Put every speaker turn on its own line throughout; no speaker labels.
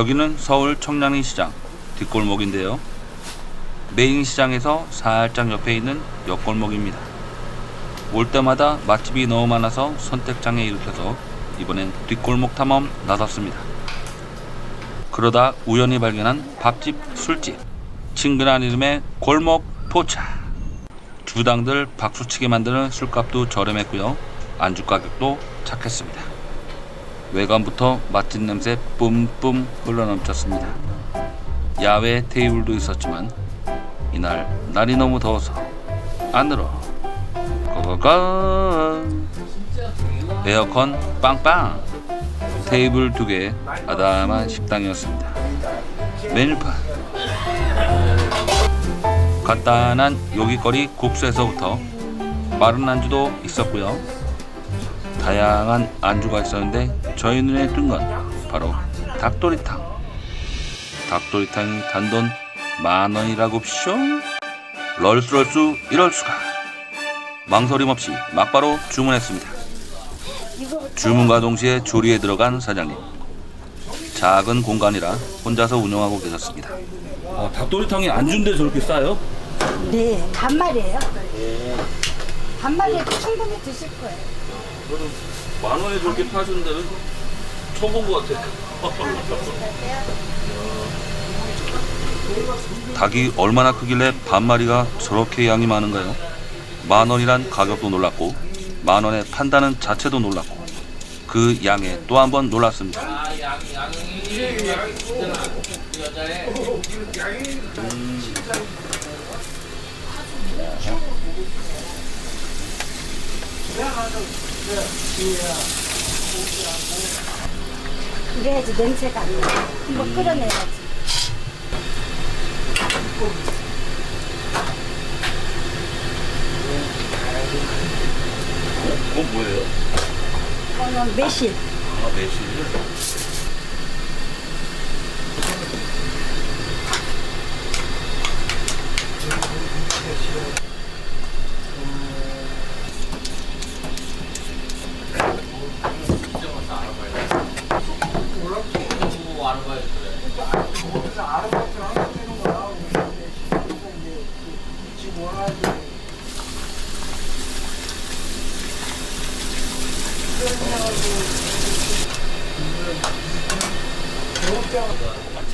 여기는 서울 청량리 시장 뒷골목인데요. 메인 시장에서 살짝 옆에 있는 옆골목입니다. 올 때마다 맛집이 너무 많아서 선택장애 일으켜서 이번엔 뒷골목 탐험 나섰습니다. 그러다 우연히 발견한 밥집 술집 친근한 이름의 골목 포차 주당들 박수치게 만드는 술값도 저렴했고요 안주 가격도 착했습니다 외관부터 맛집 냄새 뿜뿜 흘러넘쳤습니다. 야외 테이블도 있었지만 이날 날이 너무 더워서 안으로 고고고. 에어컨 빵빵. 테이블 두 개 아담한 식당이었습니다. 메뉴판. 간단한 요깃거리 국수에서부터 마른 안주도 있었고요. 다양한 안주가 있었는데 저희 눈에 띈건 바로 닭도리탕. 닭도리탕이 단돈 만 원이라고 쇼. 럴수럴수 이럴 수가. 망설임 없이 막바로 주문했습니다. 주문과 동시에 조리에 들어간 사장님. 작은 공간이라 혼자서 운영하고 계셨습니다. 아, 닭도리탕이 안주인데 저렇게 싸요?
네, 반말이에요. 반말이 충분히 드실 거예요.
만 원에 저렇게 파주는 데는 처음 본 것 같아. 닭이 얼마나 크길래 반마리가 저렇게 양이 많은가요? 만 원이란 가격도 놀랐고 만 원에 판다는 자체도 놀랐고 그 양에 또 한 번 놀랐습니다.
그래야지 냄새가 안 나. 한번 끓여내야지.
그건 뭐예요?
이거는 매실.
아 매실.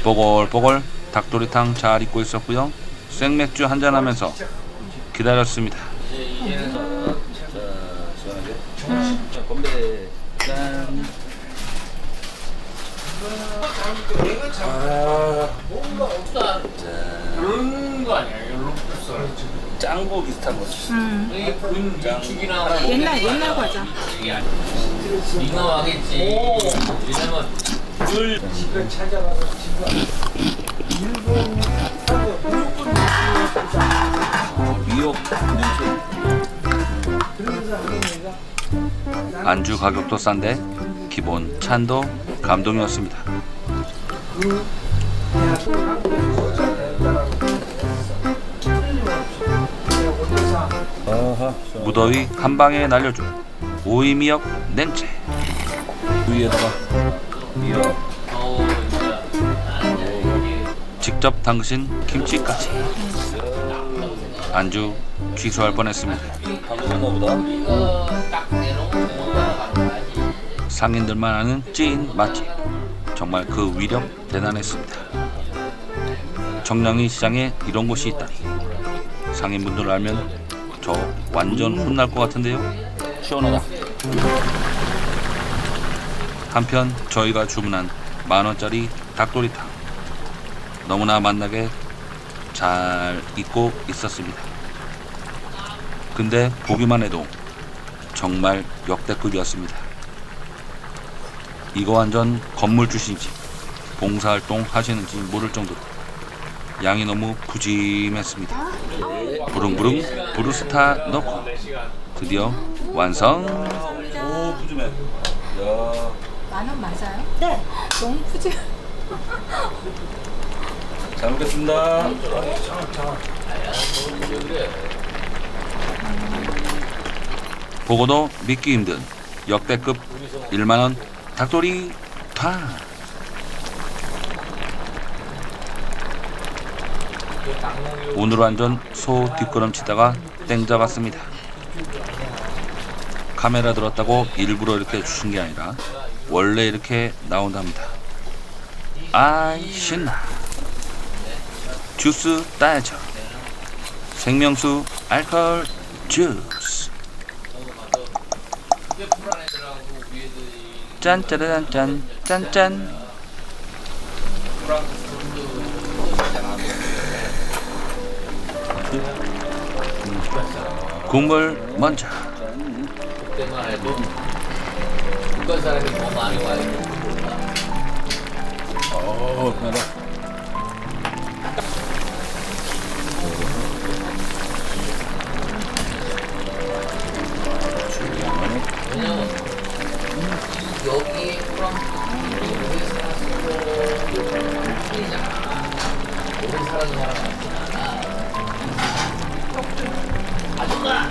뽀글뽀글 닭도리탕 잘 익고 있었고요. 생맥주 한잔 하면서 기다렸습니다.
이제 이제는 더 자, 시원하
이거
짱구 비슷한 거지.
이게 군 위축이나
옛날 옛날 과자.
이게 아니야. 잉어 하겠지. 왜냐면 물
미역
안주 가격도 싼데 기본 찬도 감동이었습니다. 무더위 한 방에 날려준 오이미역 냉채.
위에다가 미역.
직접 담그신 김치까지. 안주 취소할 뻔했습니다. 상인들만 아는 찐 맛집. 정말 그 위력 대단했습니다. 정량리 시장에 이런 곳이 있다니. 상인분들 알면 저 완전 혼날 것 같은데요.
시원하다.
한편 저희가 주문한 만 원짜리 닭도리탕 너무나 맛나게 잘 익고 있었습니다. 근데 보기만 해도 정말 역대급이었습니다. 이거 완전 건물 주신지 봉사활동 하시는지 모를 정도로 양이 너무 푸짐했습니다. 부릉부릉 브루스타 넣고 드디어 완성.
오, 푸짐해. 야.
만원 맞아요?
네.
너무 푸짐.
잘 먹겠습니다.
보고도 믿기 힘든 역대급 1만원 닭도리 파. 오늘 완전 소 뒷걸음 치다가 땡 잡았습니다. 카메라 들었다고 일부러 이렇게 주신 게 아니라 원래 이렇게 나온답니다. 아이 신나. 주스 따야죠. 생명수 알콜 주. 짠짜라짠 짠짠. 국물 먼저.
그때만 해도 북한 사람이 더 많이 와요.
어, 그나마.
왜냐면 여기 그럼 우리 살았어 틀리잖아. 오래 살아서 살아봤잖아. 아줌마.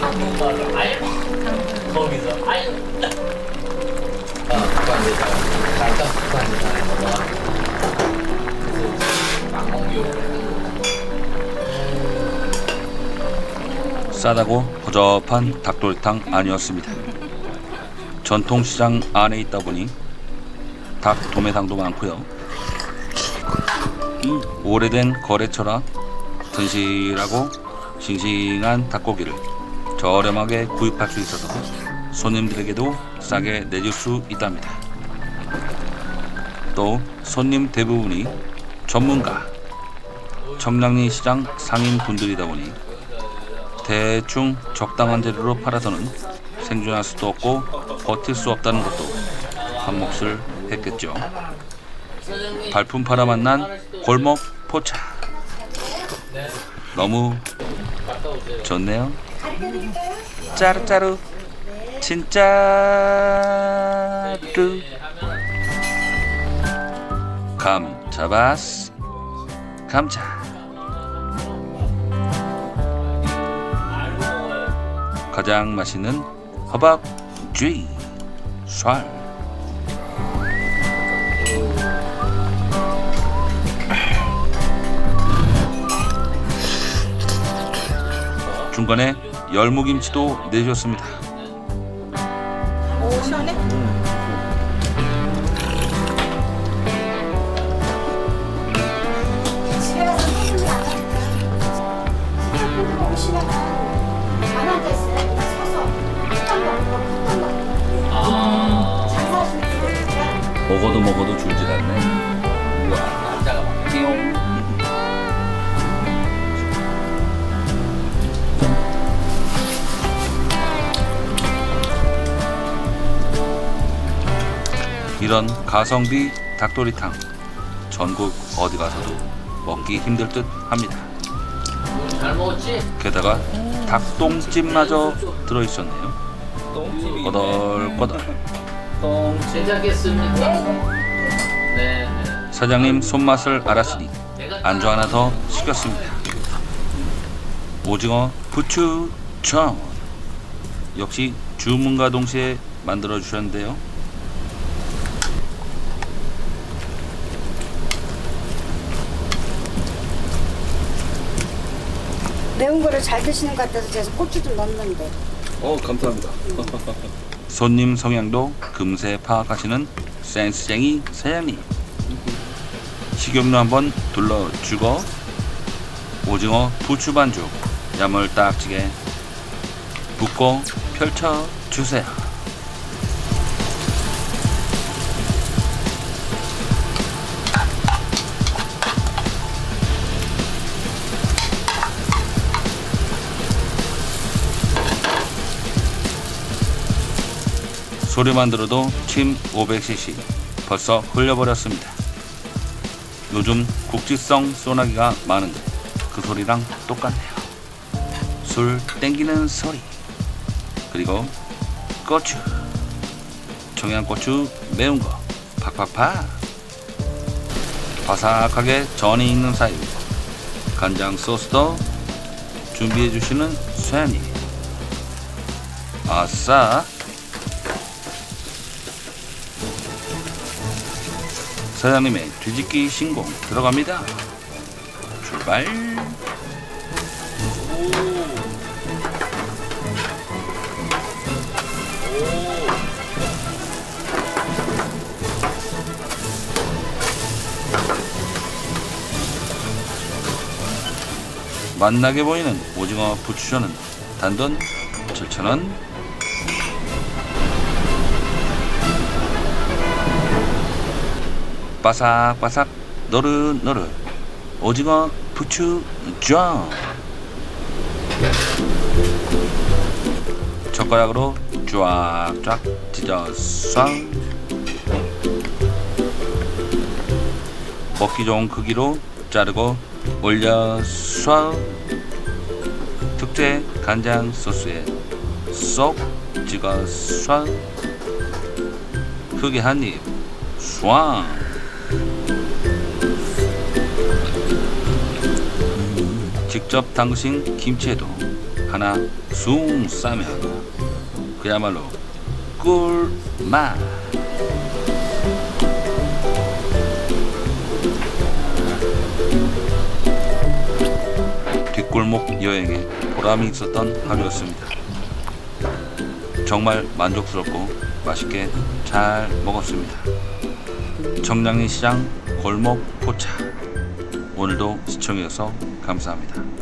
한국말로 아유 거기서 아유
싸다고 허접한 닭도리탕 아니었습니다. 전통시장 안에 있다 보니 닭 도매상도 많고요. 오래된 거래처라 튼실하고 싱싱한 닭고기를 저렴하게 구입할 수 있어서 손님들에게도 싸게 내줄 수 있답니다. 또 손님 대부분이 전문가, 청량리 시장 상인 분들이다 보니 대충 적당한 재료로 팔아서는 생존할 수도 없고 버틸 수 없다는 것도 한 몫을 했겠죠. 발품 팔아 만난 골목 포차. 너무 좋네요. 짜르짜르 진짜르 감 잡았어 감자 가장 맛있는 허밥 쥐 쌀. 중간에 열무김치도 내줬습니다. 이런 가성비 닭도리탕 전국 어디 가서도 먹기 힘들 듯 합니다.
잘 먹었지?
게다가 닭똥찜마저 들어 있었네요.
똥집이.
꼬들꼬들.
제작했습니까? 네, 네.
사장님 손맛을 알았으니 안주 하나 더 시켰습니다. 오징어 부추 전 역시 주문과 동시에 만들어 주셨는데요.
매운 거를 잘 드시는 것 같아서 제가 고추 좀 넣었는데
어, 감사합니다.
손님 성향도 금세 파악하시는 센스쟁이 사장님. 식용유 한번 둘러주고 오징어 부추 반죽 야물딱지게 붓고 펼쳐 주세요. 소리만 들어도 침 500cc 벌써 흘려버렸습니다. 요즘 국지성 소나기가 많은데 그 소리랑 똑같네요. 술 땡기는 소리 그리고 고추 청양고추 매운 거 팍팍팍 바삭하게 전이 있는 사이 간장 소스도 준비해 주시는 사장님 아싸 사장님의 뒤집기 신공 들어갑니다. 출발. 맛나게 보이는 오징어 부추전은 단돈 7,000원 바삭바삭 노릇노릇 오징어 부추전 젓가락으로 쫙쫙 찢어서 먹기 좋은 크기로 자르고 올려서 특제 간장 소스에 쏙 찍어서 크게 한입. 쏴 직접 담그신 김치에도 하나 숭 싸면 그야말로 꿀맛 뒷골목 여행에 보람이 있었던 하루였습니다. 정말 만족스럽고 맛있게 잘 먹었습니다. 정량리 시장 골목 포차 오늘도 시청해주셔서 감사합니다.